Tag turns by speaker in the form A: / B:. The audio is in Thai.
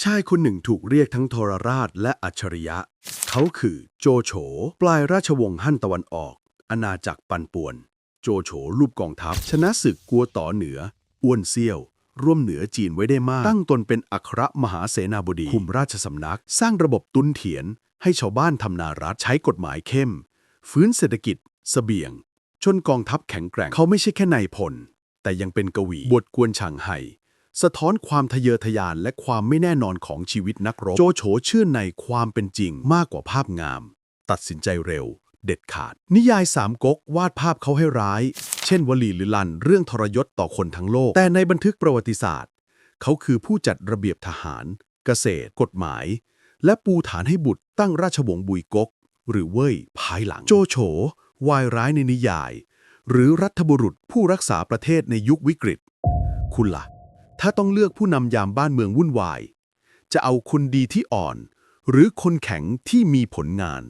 A: ชายคนหนึ่งถูกเรียกทั้งทรราชและอัจฉริยะ เขาคือโจโฉ ปลายราชวงศ์ฮั่นตะวันออก อาณาจักรปันป่วน โจโฉรูปกองทัพ ชนะศึกกัวต่อเหนือ อ้วนเซี่ยว ร่วมเหนือจีนไว้ได้มาก ตั้งตนเป็นอัครมหาเสนาบดี คุมราชสำนัก สร้างระบบตุนเถียน ให้ชาวบ้านทำนารัฐใช้กฎหมายเข้ม ฟื้นเศรษฐกิจเสบียงจนกองทัพแข็งแกร่ง เขาไม่ใช่แค่นายพล แต่ยังเป็นกวี บทกวนฉางไห่ สะท้อนความทะเยอทะยานและความไม่แน่นอนของชีวิตนักรบ โจโฉเชื่อในความเป็นจริงมากกว่าภาพงาม ตัดสินใจเร็ว เด็ดขาด นิยายสามก๊กวาดภาพเขาให้ร้าย เช่นวลีหรือลันเรื่องทรยศต่อคนทั้งโลก แต่ในบันทึกประวัติศาสตร์ เขาคือผู้จัดระเบียบทหาร เกษตร กฎหมาย และปูฐานให้บุตรตั้งราชวงศ์บุยก๊กหรือเว่ยภายหลัง โจโฉวายร้ายในนิยาย หรือรัฐบุรุษผู้รักษาประเทศในยุควิกฤต คุณล่ะ ถ้าต้องเลือกผู้นำยามบ้านเมืองวุ่นวาย จะเอาคนดีที่อ่อน หรือคนแข็งที่มีผลงาน